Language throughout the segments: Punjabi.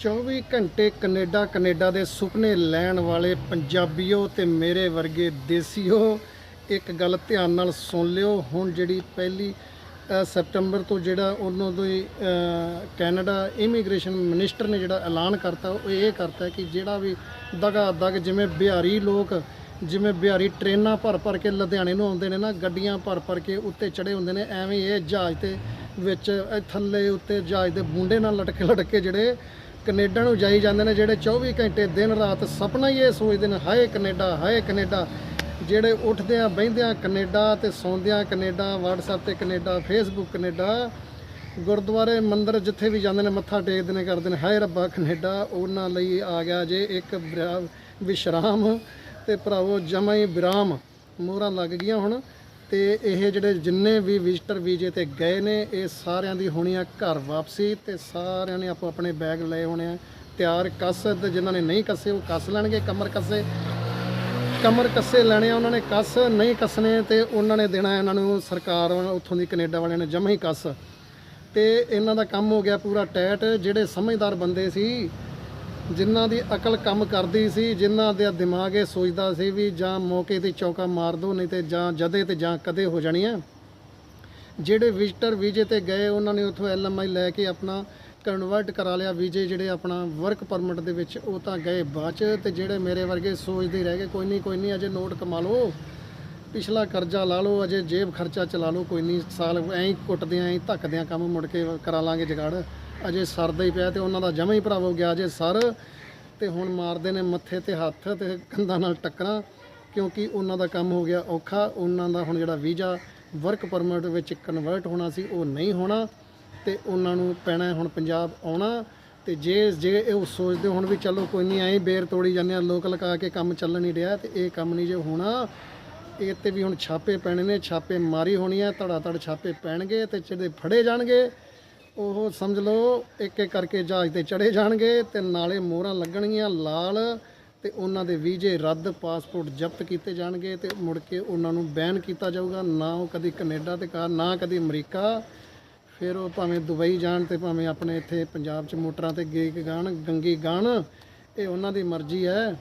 24 ਘੰਟੇ ਕੈਨੇਡਾ ਕੈਨੇਡਾ ਦੇ ਸੁਪਨੇ ਲੈਣ ਵਾਲੇ ਪੰਜਾਬੀਓ ਤੇ ਮੇਰੇ ਵਰਗੇ ਦੇਸੀਓ ਇੱਕ ਗੱਲ ਧਿਆਨ ਨਾਲ ਸੁਣ ਲਿਓ। ਹੁਣ ਜਿਹੜੀ ਪਹਿਲੀ ਅ, ਤੋਂ ਜਿਹੜਾ ਉਹਨਾਂ ਤੋਂ ਕੈਨੇਡਾ ਇਮੀਗ੍ਰੇਸ਼ਨ ਮਿਨਿਸਟਰ ਨੇ ਜਿਹੜਾ ਐਲਾਨ ਕਰਤਾ ਉਹ ਇਹ ਕਰਤਾ ਕਿ ਜਿਹੜਾ ਵੀ ਦਗਾ ਦਗ ਜਿਵੇਂ ਬਿਹਾਰੀ ਲੋਕ ਜਿਵੇਂ ਬਿਹਾਰੀ ਟ੍ਰੇਨਾਂ ਭਰ ਭਰ ਕੇ ਲੁਧਿਆਣੇ ਨੂੰ ਆਉਂਦੇ ਨੇ ਨਾ ਗੱਡੀਆਂ ਭਰ ਭਰ ਕੇ ਉੱਤੇ ਚੜੇ ਹੁੰਦੇ ਨੇ ਐਵੇਂ ਇਹ ਜਹਾਜ਼ ਤੇ ਵਿੱਚ ਥੱਲੇ ਉੱਤੇ ਜਹਾਜ਼ ਦੇ ਬੁੰਡੇ ਨਾਲ ਲਟਕੇ ਲਟਕੇ ਜਿਹੜੇ ਕੈਨੇਡਾ ਨੂੰ ਜਾਈ ਜਾਂਦੇ ਨੇ, ਜਿਹੜੇ 24 ਘੰਟੇ ਦਿਨ ਰਾਤ ਸੁਪਨਾ ਹੀ ਇਹ ਸੋਚਦੇ ਨੇ, ਹਾਏ ਕੈਨੇਡਾ ਹਾਏ ਕੈਨੇਡਾ। ਜਿਹੜੇ ਉੱਠਦੇ ਆ ਬਹਿੰਦੇ ਆ ਕੈਨੇਡਾ ਤੇ ਸੌਂਦੇ ਆ ਕੈਨੇਡਾ, WhatsApp ਤੇ ਕੈਨੇਡਾ, Facebook ਕੈਨੇਡਾ, ਗੁਰਦੁਆਰੇ, ਮੰਦਿਰ ਜਿੱਥੇ ਵੀ ਜਾਂਦੇ ਨੇ, ਮੱਥਾ ਟੇਕਦੇ ਨੇ, ਕਰਦੇ ਨੇ, ਹਾਏ ਰੱਬਾ ਕੈਨੇਡਾ, ਉਹਨਾਂ ਲਈ ਆ ਗਿਆ ਜੇ ਇੱਕ ਵਿਰਾ- ਵਿਸ਼ਰਾਮ। ਤੇ ਭਰਾਵੋ ਜਮਾ ਹੀ ਵਿਰਾਮ। ਮੋਹਰਾਂ ਲੱਗ ਗਈਆਂ ਹੁਣ। ਤੇ ਇਹ ਜਿਹੜੇ ਜਿੰਨੇ ਵੀ ਵਿਜ਼ਟਰ ਵੀਜ਼ੇ ਤੇ ਗਏ ਨੇ, ਇਹ ਸਾਰਿਆਂ ਦੀ ਹੋਣੀ ਆ ਘਰ ਵਾਪਸੀ ਤੇ ਸਾਰਿਆਂ ਨੇ ਆਪੋ ਆਪਣੇ ਬੈਗ ਲਏ ਹੋਣੇ ਆ। ਤਿਆਰ ਕੱਸ ਤੇ ਜਿਨ੍ਹਾਂ ਨੇ ਨਹੀਂ ਕੱਸੇ, ਉਹ ਕੱਸ ਲੈਣਗੇ, ਕਮਰ ਕੱਸੇ। ਕਮਰ ਕੱਸੇ ਲੈਣੇ ਆ, ਉਹਨਾਂ ਨੇ ਕੱਸ, ਨਹੀਂ ਕੱਸਣੇ ਤੇ ਉਹਨਾਂ ਨੇ ਦੇਣਾ ਇਹਨਾਂ ਨੂੰ ਸਰਕਾਰ ਉੱਥੋਂ ਦੀ ਕੈਨੇਡਾ ਵਾਲਿਆਂ ਨੇ ਜਮਾ ਹੀ ਕੱਸ। ਤੇ ਇਹਨਾਂ ਦਾ ਕੰਮ ਹੋ ਗਿਆ ਪੂਰਾ ਟੈਟ, ਜਿਹੜੇ ਸਮਝਦਾਰ ਬੰਦੇ ਸੀ ਜਿਨ੍ਹਾਂ ਦੀ ਅਕਲ ਕੰਮ ਕਰਦੀ ਸੀ, ਜਿਨ੍ਹਾਂ ਦੇ ਦਿਮਾਗ ਇਹ ਸੋਚਦਾ ਸੀ ਵੀ ਜਾਂ ਮੌਕੇ ਤੇ ਚੌਕਾ ਮਾਰ ਦੋ, ਨਹੀਂ ਤੇ ਜਾਂ ਜਦੇ ਤੇ ਜਾਂ ਕਦੇ ਹੋ ਜਾਣੀ ਹੈ ਜਿਹੜੇ ਵਿਜ਼ਟਰ ਵੀਜ਼ੇ ਤੇ ਗਏ, ਉਹਨਾਂ ਨੇ ਉੱਥੋਂ ਐਲਐਮਆਈ ਲੈ ਕੇ ਆਪਣਾ ਕਨਵਰਟ ਕਰਾ ਲਿਆ ਵੀਜ਼ੇ, ਜਿਹੜੇ ਆਪਣਾ ਵਰਕ ਪਰਮਿਟ ਦੇ ਵਿੱਚ ਉਹ ਤਾਂ ਗਏ ਬਾਅਦ ਚ ਤੇ ਜਿਹੜੇ ਮੇਰੇ ਵਰਗੇ ਸੋਚਦੇ ਰਹਿ ਗਏ, ਕੋਈ ਨਹੀਂ ਕੋਈ ਨਹੀਂ ਅਜੇ ਨੋਟ ਕਮਾ ਲਓ। ਪਿਛਲਾ ਕਰਜ਼ਾ ਲਾ ਲਓ, ਅਜੇ ਜੇਬ ਖਰਚਾ ਚਲਾ ਲਓ, ਕੋਈ ਨਹੀਂ ਸਾਲ ਐਂ ਹੀ ਕੁੱਟਦੇ ਐਂ ਹੀ ਧੱਕਦੇ ਆਂ, ਕੰਮ ਮੁੜ ਕੇ ਕਰਾ ਲਾਂਗੇ ਜਗਾੜ। ਅਜੇ ਸਰਦਾ ਹੀ ਪਿਆ ਤੇ ਉਹਨਾਂ ਦਾ ਜਮਾ ਹੀ ਭਰਾਵ ਹੋ ਗਿਆ, ਅਜੇ ਸਰ। ਤੇ ਹੁਣ ਮਾਰਦੇ ਨੇ ਮੱਥੇ ਤੇ ਹੱਥ ਤੇ ਕੰਧਾਂ ਨਾਲ ਟੱਕਰਾਂ, ਕਿਉਂਕਿ ਉਹਨਾਂ ਦਾ ਕੰਮ ਹੋ ਗਿਆ ਔਖਾ। ਉਹਨਾਂ ਦਾ ਹੁਣ ਜਿਹੜਾ ਵੀਜ਼ਾ ਵਰਕ ਪਰਮਿਟ ਵਿੱਚ ਕਨਵਰਟ ਹੋਣਾ ਸੀ, ਉਹ ਨਹੀਂ ਹੋਣਾ। ਤੇ ਉਹਨਾਂ ਨੂੰ ਪੈਣਾ ਹੁਣ ਪੰਜਾਬ ਆਉਣਾ। ਤੇ ਜੇ ਜੇ ਇਹ ਉਹ ਸੋਚਦੇ ਹੁਣ ਵੀ ਚਲੋ ਕੋਈ ਨਹੀਂ, ਐਂ ਬੇਰ ਤੋੜੀ ਜਾਂਦੇ ਆ, ਲੋਕ ਲਗਾ ਕੇ ਕੰਮ ਚੱਲ ਨਹੀਂ ਰਿਹਾ ਤੇ ਇਹ ਕੰਮ ਨਹੀਂ ਜੇ ਹੋਣਾ। ਇਹ ਤੇ ਵੀ ਹੁਣ ਛਾਪੇ ਪੈਣੇ ਨੇ, ਛਾਪੇ ਮਾਰੀ ਹੋਣੀ ਆ ਧੜਾ ਧੜ ਛਾਪੇ ਪੈਣਗੇ ਤੇ ਜਿਹੜੇ ਫੜੇ ਜਾਣਗੇ ਉਹ ਸਮਝ ਲਓ ਇੱਕ ਇੱਕ ਕਰਕੇ ਜਹਾਜ਼ ਤੇ ਚੜੇ ਜਾਣਗੇ ਤੇ ਨਾਲੇ ਮੋਹਰਾਂ ਲੱਗਣਗੀਆਂ ਲਾਲ ਤੇ ਉਹਨਾਂ ਦੇ ਵੀਜ਼ੇ ਰੱਦ, ਪਾਸਪੋਰਟ ਜ਼ਬਤ ਕੀਤੇ ਜਾਣਗੇ ਤੇ ਮੁੜ ਕੇ ਉਹਨਾਂ ਨੂੰ ਬੈਨ ਕੀਤਾ ਜਾਊਗਾ, ਨਾ ਉਹ ਕਦੀ ਕੈਨੇਡਾ ਤੇ ਕਾ ਨਾ ਕਦੀ ਅਮਰੀਕਾ। ਫਿਰ ਉਹ ਭਾਵੇਂ ਦੁਬਈ ਜਾਣ ਤੇ ਭਾਵੇਂ ਆਪਣੇ ਇੱਥੇ ਪੰਜਾਬ 'ਚ ਮੋਟਰਾਂ ਤੇ ਗੀਕ ਗਾਣ, ਗੰਗੀ ਗਾਣ, ਇਹ ਉਹਨਾਂ ਦੀ ਮਰਜ਼ੀ ਹੈ।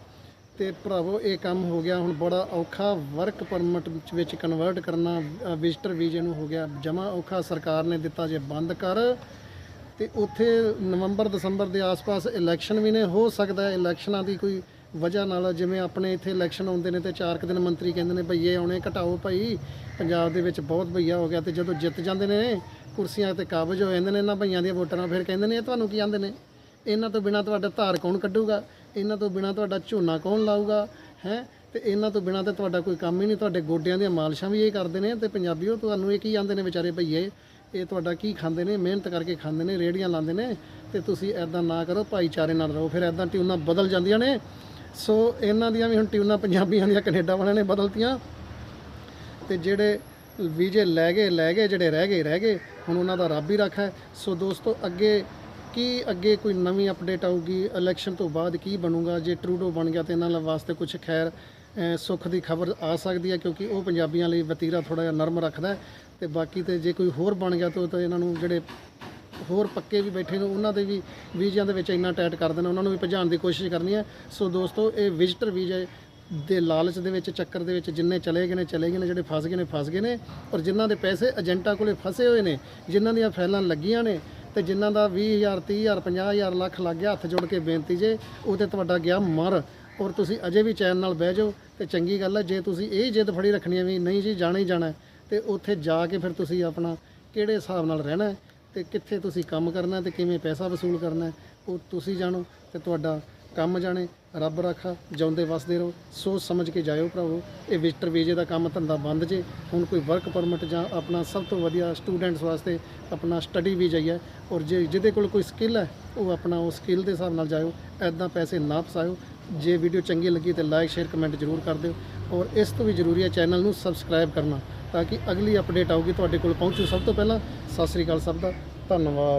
ਤੇ ਭਰਾਵੋ, ਇਹ ਕੰਮ ਹੋ ਗਿਆ ਹੁਣ ਬੜਾ ਔਖਾ। ਵਰਕ ਪਰਮਿਟ ਵਿੱਚ ਕਨਵਰਟ ਕਰਨਾ ਵਿਜ਼ਟਰ ਵੀਜ਼ੇ ਨੂੰ ਹੋ ਗਿਆ ਜਮਾ ਔਖਾ। ਸਰਕਾਰ ਨੇ ਦਿੱਤਾ ਜੇ ਬੰਦ ਕਰ, ਤੇ ਉੱਥੇ ਨਵੰਬਰ, ਦਸੰਬਰ ਦੇ ਆਸ-ਪਾਸ ਇਲੈਕਸ਼ਨ ਵੀ ਨੇ। ਹੋ ਸਕਦਾ ਇਲੈਕਸ਼ਨਾਂ ਦੀ ਕੋਈ ਵਜ੍ਹਾ ਨਾਲ, ਜਿਵੇਂ ਆਪਣੇ ਇੱਥੇ ਇਲੈਕਸ਼ਨ ਆਉਂਦੇ ਨੇ ਤੇ ਚਾਰ ਕੁ ਦਿਨ ਮੰਤਰੀ ਕਹਿੰਦੇ ਨੇ ਭਈਏ ਆਉਣੇ, ਘਟਾਓ ਭਾਈ। ਪੰਜਾਬ ਦੇ ਵਿੱਚ ਬਹੁਤ ਭਈਆ ਹੋ ਗਿਆ ਤੇ ਜਦੋਂ ਜਿੱਤ ਜਾਂਦੇ ਨੇ, ਕੁਰਸੀਆਂ ਤੇ ਕਾਬਜ ਹੋ ਜਾਂਦੇ ਨੇ, ਇਹਨਾਂ ਭਈਆਂ ਦੀਆਂ ਵੋਟਾਂ, ਫਿਰ ਕਹਿੰਦੇ ਨੇ, ਇਹ ਤੁਹਾਨੂੰ ਕੀ ਆਂਦੇ ਨੇ? ਇਹਨਾਂ ਤੋਂ ਬਿਨਾ ਤੁਹਾਡਾ ਧਾਰ ਕੌਣ ਕੱਢੂਗਾ? ਇਹਨਾਂ ਤੋਂ ਬਿਨਾ ਤੁਹਾਡਾ ਝੋਨਾ ਕੌਣ ਲਾਊਗਾ, ਹੈ? ਤੇ ਇਹਨਾਂ ਤੋਂ ਬਿਨਾ ਤਾਂ ਤੁਹਾਡਾ ਕੋਈ ਕੰਮ ਹੀ ਨਹੀਂ, ਤੁਹਾਡੇ ਗੋਡਿਆਂ ਦੀਆਂ ਮਾਲਸ਼ਾਂ ਵੀ ਇਹ ਕਰਦੇ ਨੇ ਤੇ ਪੰਜਾਬੀਓ ਤੁਹਾਨੂੰ ਇਹ ਕੀ ਆਂਦੇ ਨੇ ਵਿਚਾਰੇ ਭਈਏ? ਇਹ ਤੁਹਾਡਾ ਕੀ ਖਾਂਦੇ ਨੇ? ਮਿਹਨਤ ਕਰਕੇ ਖਾਂਦੇ ਨੇ ਰੇੜੀਆਂ ਲਾਉਂਦੇ ਨੇ ਤੇ ਤੁਸੀਂ ਐਦਾਂ ਨਾ ਕਰੋ, ਭਾਈਚਾਰੇ ਨਾਲ ਰਹੋ, ਫਿਰ ਐਦਾਂ ਟਿਊਨਾਂ ਬਦਲ ਜਾਂਦੀਆਂ ਨੇ। ਸੋ ਇਹਨਾਂ ਦੀਆਂ ਵੀ ਹੁਣ ਟਿਊਨਾਂ ਪੰਜਾਬੀਆਂ ਦੀਆਂ, ਕੈਨੇਡਾ ਵਾਲਿਆਂ ਨੇ ਬਦਲਤੀਆਂ। ਤੇ ਜਿਹੜੇ ਵੀਜ਼ੇ ਲੈ ਗਏ ਲੈ ਗਏ, ਜਿਹੜੇ ਰਹਿ ਗਏ ਰਹਿ ਗਏ, ਹੁਣ ਉਹਨਾਂ ਦਾ ਰੱਬ ਹੀ ਰੱਖਾ ਹੈ। ਸੋ ਦੋਸਤੋ, ਅੱਗੇ ਕੀ ਅੱਗੇ ਕੋਈ ਨਵੀਂ ਅਪਡੇਟ ਆਊਗੀ ਇਲੈਕਸ਼ਨ ਤੋਂ ਬਾਅਦ ਕੀ ਬਣੂਗਾ ਜੇ ਟਰੂਡੋ ਬਣ ਗਿਆ ਤੇ ਇਹਨਾਂ ਲਈ ਵਾਸਤੇ ਕੁਝ ਖੈਰ ਅ, ਸੁੱਖ ਦੀ ਖਬਰ ਆ ਸਕਦੀ ਹੈ ਕਿਉਂਕਿ ਉਹ ਪੰਜਾਬੀਆਂ ਲਈ ਵਤੀਰਾ ਥੋੜਾ ਜਿਹਾ ਨਰਮ ਰੱਖਦਾ ਹੈ ਤੇ ਬਾਕੀ ਤੇ ਜੇ ਕੋਈ ਹੋਰ ਬਣ ਗਿਆ ਤਾਂ ਉਹ ਤਾਂ ਇਹਨਾਂ ਨੂੰ ਜਿਹੜੇ ਹੋਰ ਪੱਕੇ ਵੀ ਬੈਠੇ ਨੇ ਉਹਨਾਂ ਦੇ ਵੀ ਵੀਜ਼ਿਆਂ ਦੇ ਵਿੱਚ ਇੰਨਾ ਟਾਈਟ ਕਰ ਦੇਣਾ ਉਹਨਾਂ ਨੂੰ ਵੀ ਭਜਾਉਣ ਦੀ ਕੋਸ਼ਿਸ਼ ਕਰਨੀ ਹੈ। ਸੋ ਦੋਸਤੋ ਇਹ ਵਿਜ਼ਟਰ ਵੀਜ਼ੇ ਦੇ ਲਾਲਚ ਦੇ ਵਿੱਚ ਚੱਕਰ ਦੇ ਵਿੱਚ ਜਿੰਨੇ ਚਲੇ ਗਏ ਨੇ ਚਲੇ ਗਏ ਨੇ ਜਿਹੜੇ ਫਸ ਗਏ ਨੇ ਫਸ ਗਏ ਨੇ ਔਰ ਜਿਨ੍ਹਾਂ ਦੇ ਪੈਸੇ ਏਜੰਟਾਂ ਕੋਲੇ ਫਸੇ ਹੋਏ ਨੇ ਜਿਨ੍ਹਾਂ ਦੀਆਂ ਫਾਈਲਾਂ ਲੱਗੀਆਂ ਨੇ ਤੇ ਜਿਨ੍ਹਾਂ ਦਾ 20000 30000 50000 ਲੱਖ ਲੱਗ ਗਿਆ ਹੱਥ ਜੋੜ ਕੇ ਬੇਨਤੀ ਜੇ ਉਹ ਤੇ ਤੁਹਾਡਾ ਗਿਆ ਮਰ। ਔਰ ਤੁਸੀਂ ਅਜੇ ਵੀ ਚੈਨ ਨਾਲ ਬਹਿ ਜਾਓ ਤੇ ਚੰਗੀ ਗੱਲ ਹੈ ਜੇ ਤੁਸੀਂ ਇਹ ਜਿੱਦ ਫੜੀ ਰੱਖਣੀ ਹੈ ਵੀ ਨਹੀਂ ਜੀ ਜਾਣਾ ਹੀ ਜਾਣਾ ਹੈ, ਤੇ ਉੱਥੇ ਜਾ ਕੇ ਫਿਰ ਤੁਸੀਂ ਆਪਣਾ ਕਿਹੜੇ ਹਿਸਾਬ ਨਾਲ ਰਹਿਣਾ ਹੈ ਤੇ ਕਿੱਥੇ ਤੁਸੀਂ ਕੰਮ ਕਰਨਾ ਹੈ ਤੇ ਕਿਵੇਂ ਪੈਸਾ ਵਸੂਲ ਕਰਨਾ ਉਹ ਤੁਸੀਂ ਜਾਣੋ ਤੇ ਤੁਹਾਡਾ ਕੰਮ ਜਾਣੇ, ਰੱਬ ਰਾਖਾ, ਜਿਉਂਦੇ ਵਸਦੇ ਰਹੋ, ਸੋਚ ਸਮਝ ਕੇ ਜਾਇਓ ਭਰਾਵੋ। ਇਹ ਵਿਜ਼ਟਰ ਵੀਜ਼ੇ ਦਾ ਕੰਮ ਧੰਦਾ ਬੰਦ ਜੇ। ਹੁਣ ਕੋਈ ਵਰਕ ਪਰਮਿਟ ਜਾਂ ਆਪਣਾ ਸਭ ਤੋਂ ਵਧੀਆ ਸਟੂਡੈਂਟਸ ਵਾਸਤੇ ਆਪਣਾ ਸਟੱਡੀ ਵੀਜ਼ਾ ਹੀ ਹੈ। ਔਰ ਜੇ ਜਿਹਦੇ ਕੋਲ ਕੋਈ ਸਕਿੱਲ ਹੈ, ਉਹ ਆਪਣਾ ਉਹ ਸਕਿੱਲ ਦੇ ਹਿਸਾਬ ਨਾਲ ਜਾਇਓ। ਐਦਾਂ ਪੈਸੇ ਨਾ ਫਸਾਇਓ। ਜੇ ਵੀਡੀਓ ਚੰਗੀ ਲੱਗੀ ਤੇ ਲਾਈਕ ਸ਼ੇਅਰ ਕਮੈਂਟ ਜ਼ਰੂਰ ਕਰ ਦਿਓ। ਔਰ ਇਸ ਤੋਂ ਵੀ ਜ਼ਰੂਰੀ ਹੈ ਚੈਨਲ ਨੂੰ ਸਬਸਕ੍ਰਾਈਬ ਕਰਨਾ, ਤਾਂ ਕਿ ਅਗਲੀ ਅਪਡੇਟ ਆਊਗੀ ਤੁਹਾਡੇ ਕੋਲ ਪਹੁੰਚੂ। ਸਭ ਤੋਂ ਪਹਿਲਾਂ ਸਤਿ ਸ੍ਰੀ ਅਕਾਲ ਸਭ ਦਾ। ਧੰਨਵਾਦ।